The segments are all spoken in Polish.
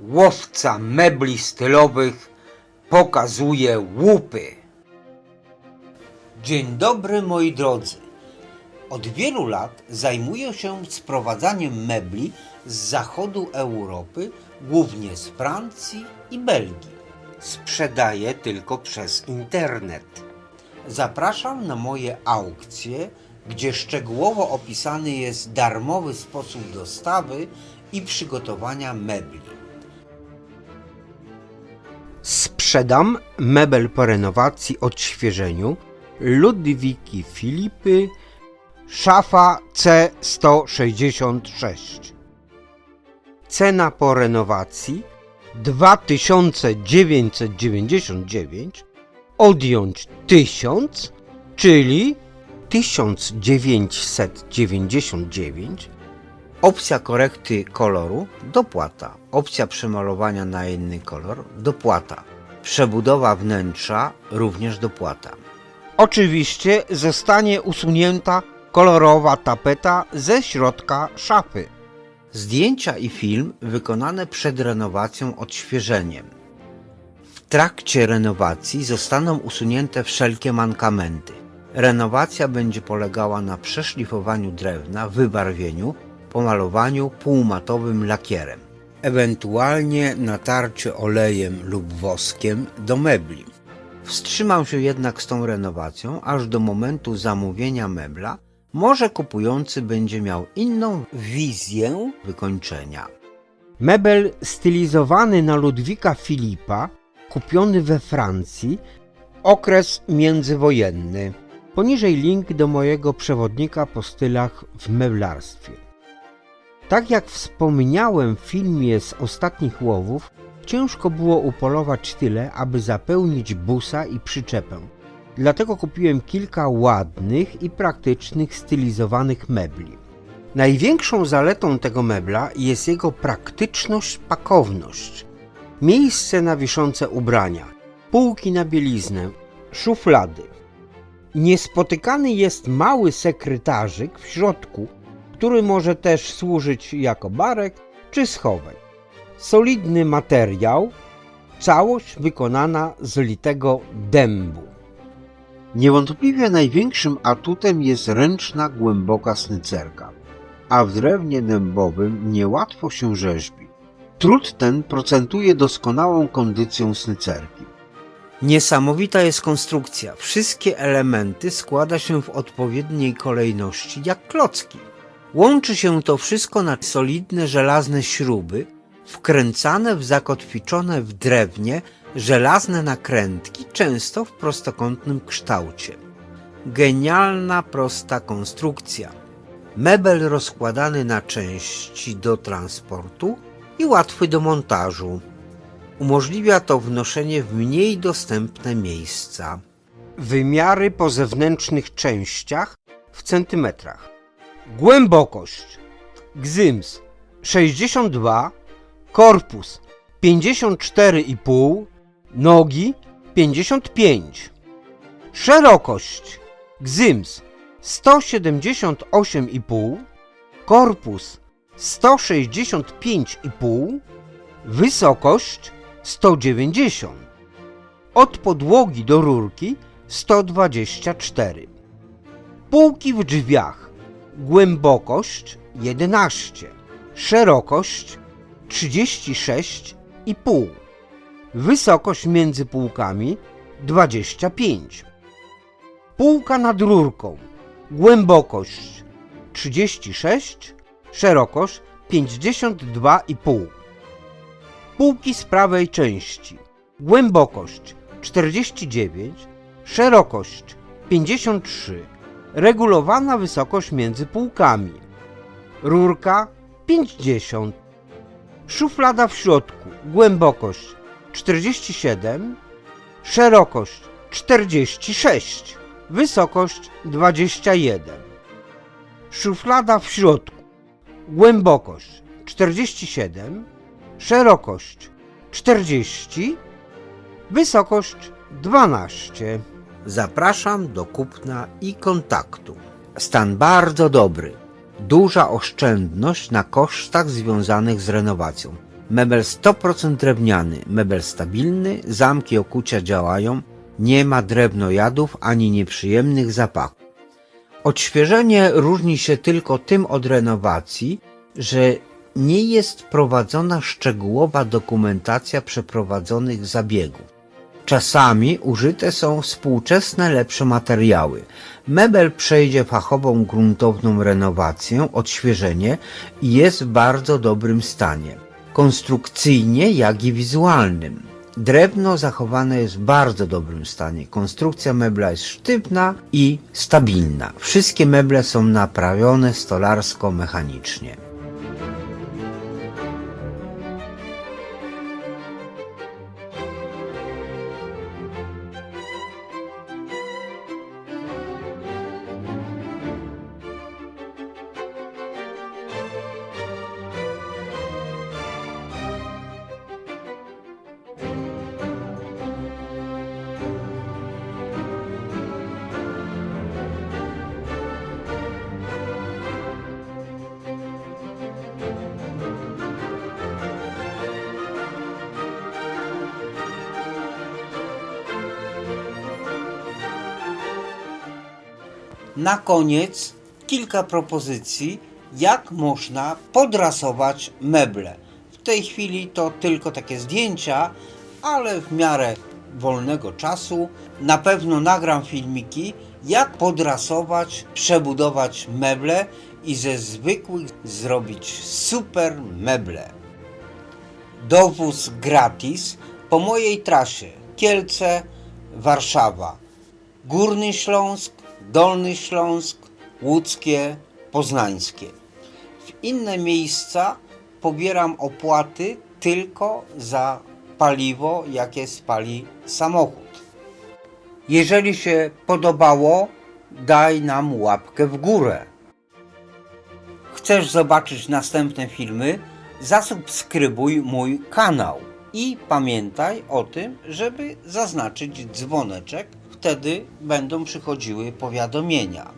łowca mebli stylowych pokazuje łupy. Dzień dobry moi drodzy. Od wielu lat zajmuję się sprowadzaniem mebli z zachodu Europy, głównie z Francji i Belgii. Sprzedaję tylko przez internet. Zapraszam na moje aukcje, gdzie szczegółowo opisany jest darmowy sposób dostawy i przygotowania mebli. Sprzedam mebel po renowacji odświeżeniu Ludwiki Filipy szafa C166. Cena po renowacji 2999 odjąć 1000, czyli 1999. Opcja korekty koloru dopłata. Opcja przemalowania na inny kolor dopłata. Przebudowa wnętrza również dopłata. Oczywiście zostanie usunięta kolorowa tapeta ze środka szafy. Zdjęcia i film wykonane przed renowacją odświeżeniem. W trakcie renowacji zostaną usunięte wszelkie mankamenty. Renowacja będzie polegała na przeszlifowaniu drewna, wybarwieniu, pomalowaniu półmatowym lakierem, ewentualnie natarcie olejem lub woskiem do mebli. Wstrzymam się jednak z tą renowacją aż do momentu zamówienia mebla. Może kupujący będzie miał inną wizję wykończenia. Mebel stylizowany na Ludwika Filipa, kupiony we Francji, okres międzywojenny. Poniżej link do mojego przewodnika po stylach w meblarstwie. Tak jak wspomniałem w filmie z ostatnich łowów, ciężko było upolować tyle, aby zapełnić busa i przyczepę. Dlatego kupiłem kilka ładnych i praktycznych stylizowanych mebli. Największą zaletą tego mebla jest jego praktyczność, pakowność. Miejsce na wiszące ubrania, półki na bieliznę, szuflady. Niespotykany jest mały sekretarzyk w środku, który może też służyć jako barek czy schowek. Solidny materiał, całość wykonana z litego dębu. Niewątpliwie największym atutem jest ręczna, głęboka snycerka, a w drewnie dębowym niełatwo się rzeźbi. Trud ten procentuje doskonałą kondycją snycerki. Niesamowita jest konstrukcja. Wszystkie elementy składa się w odpowiedniej kolejności jak klocki. Łączy się to wszystko na solidne żelazne śruby, wkręcane w zakotwiczone w drewnie żelazne nakrętki, często w prostokątnym kształcie. Genialna, prosta konstrukcja. Mebel rozkładany na części do transportu i łatwy do montażu. Umożliwia to wnoszenie w mniej dostępne miejsca. Wymiary po zewnętrznych częściach w centymetrach. Głębokość gzyms 62, korpus 54,5, nogi 55. Szerokość gzyms 178,5, korpus 165,5, wysokość 190. Od podłogi do rurki 124. Półki w drzwiach. Głębokość 11. Szerokość 36,5. Wysokość między półkami 25. Półka nad rurką. Głębokość 36, szerokość 52,5. Półki z prawej części. Głębokość 49, szerokość 53. Regulowana wysokość między półkami. Rurka 50. Szuflada w środku. Głębokość 47, szerokość 46, wysokość 21. Szuflada w środku. Głębokość 47, szerokość 40, wysokość 12. Zapraszam do kupna i kontaktu. Stan bardzo dobry. Duża oszczędność na kosztach związanych z renowacją. Mebel 100% drewniany, mebel stabilny, zamki okucia działają, nie ma drewnojadów ani nieprzyjemnych zapachów. Odświeżenie różni się tylko tym od renowacji, że nie jest prowadzona szczegółowa dokumentacja przeprowadzonych zabiegów. Czasami użyte są współczesne lepsze materiały. Mebel przejdzie fachową gruntowną renowację, odświeżenie i jest w bardzo dobrym stanie. Konstrukcyjnie, jak i wizualnym. Drewno zachowane jest w bardzo dobrym stanie. Konstrukcja mebla jest sztywna i stabilna. Wszystkie meble są naprawione stolarsko-mechanicznie. Na koniec kilka propozycji, jak można podrasować meble. W tej chwili to tylko takie zdjęcia, ale w miarę wolnego czasu na pewno nagram filmiki, jak podrasować, przebudować meble i ze zwykłych zrobić super meble. Dowóz gratis po mojej trasie Kielce, Warszawa. Górny Śląsk, Dolny Śląsk, Łódzkie, Poznańskie. W inne miejsca pobieram opłaty tylko za paliwo, jakie spali samochód. Jeżeli się podobało, daj nam łapkę w górę. Chcesz zobaczyć następne filmy? Zasubskrybuj mój kanał i pamiętaj o tym, żeby zaznaczyć dzwoneczek, wtedy będą przychodziły powiadomienia.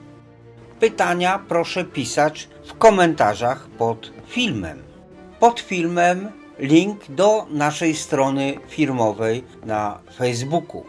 Pytania proszę pisać w komentarzach pod filmem. Pod filmem link do naszej strony firmowej na Facebooku.